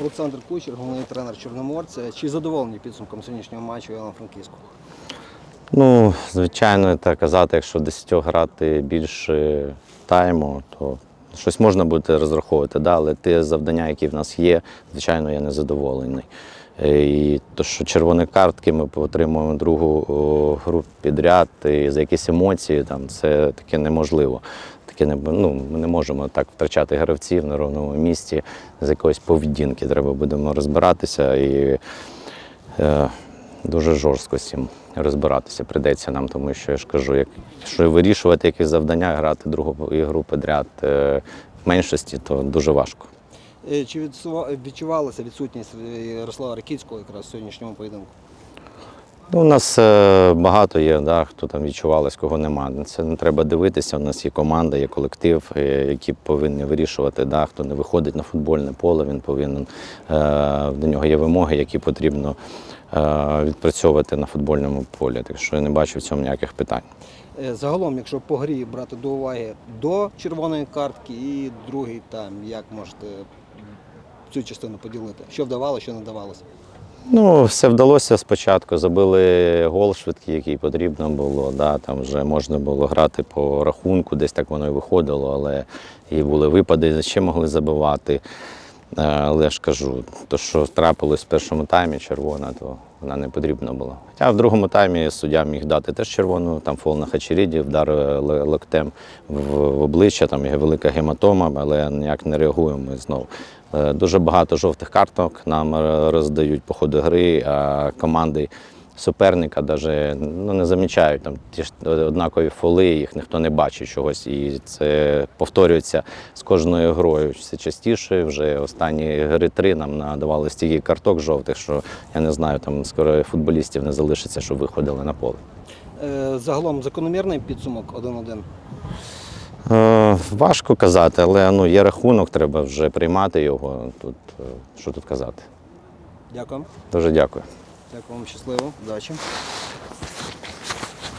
Олександр Кучер, головний тренер Чорноморця. Чи задоволені підсумком сьогоднішнього матчу Івано-Франківську? Ну, звичайно, так казати, якщо 10 грати більше тайму, то щось можна буде розраховувати, да, але те завдання, які в нас є, звичайно, я не задоволений. Е, І то, що червоні картки ми отримуємо другу гру підряд, і за якісь емоції, там, це таке неможливо. Таке не, ну, ми не можемо так втрачати гравців на ровному місці з якоїсь поведінки. Треба будемо розбиратися і е, дуже жорстко з цим розбиратися прийдеться нам, тому що я ж кажу, як, якщо вирішувати якісь завдання, грати другу ігру підряд е, в меншості, то дуже важко. Е, Чи відчувалася відсутність е, Ярослава Ракіцького якраз в сьогоднішньому поєдинку? Ну, у нас е, багато є, да, хто там відчувалось, кого нема. Це не треба дивитися. У нас є команда, є колектив, які повинні вирішувати. Да, хто не виходить на футбольне поле, він повинен до нього є вимоги, які потрібно відпрацьовувати на футбольному полі. Так що я не бачу в цьому ніяких питань. Загалом, якщо по грі брати до уваги до червоної картки і другий тайм, як можете цю частину поділити? Що вдавалося, що не вдавалося? Ну, все вдалося спочатку. Забили гол швидкий, який потрібно було. Да, там вже можна було грати по рахунку, десь так воно і виходило, але і були випади, ще могли забивати. Е, Але ж кажу, то, що трапилось в першому таймі, червона, то вона не потрібна була. Хоча в другому таймі суддя міг дати теж червону, там фол на Хачеріді, вдар е, локтем в, обличчя, там є велика гематома, але ніяк не реагуємо знову. Е, Дуже багато жовтих карток нам роздають по ходу гри, а команди суперника навіть ну, не замічають там ті ж однакові фоли, їх ніхто не бачить чогось. І це повторюється з кожною грою. Все частіше. Вже останні гри три нам надавали стільки карток жовтих, що я не знаю, там скоро футболістів не залишиться, щоб виходили на поле. Е, Загалом закономірний підсумок 1-1. Е, важко казати, але ну, є рахунок, треба вже приймати його. Тут е, що тут казати. Дякую. Дуже дякую. Дякую вам щасливо. Удачі.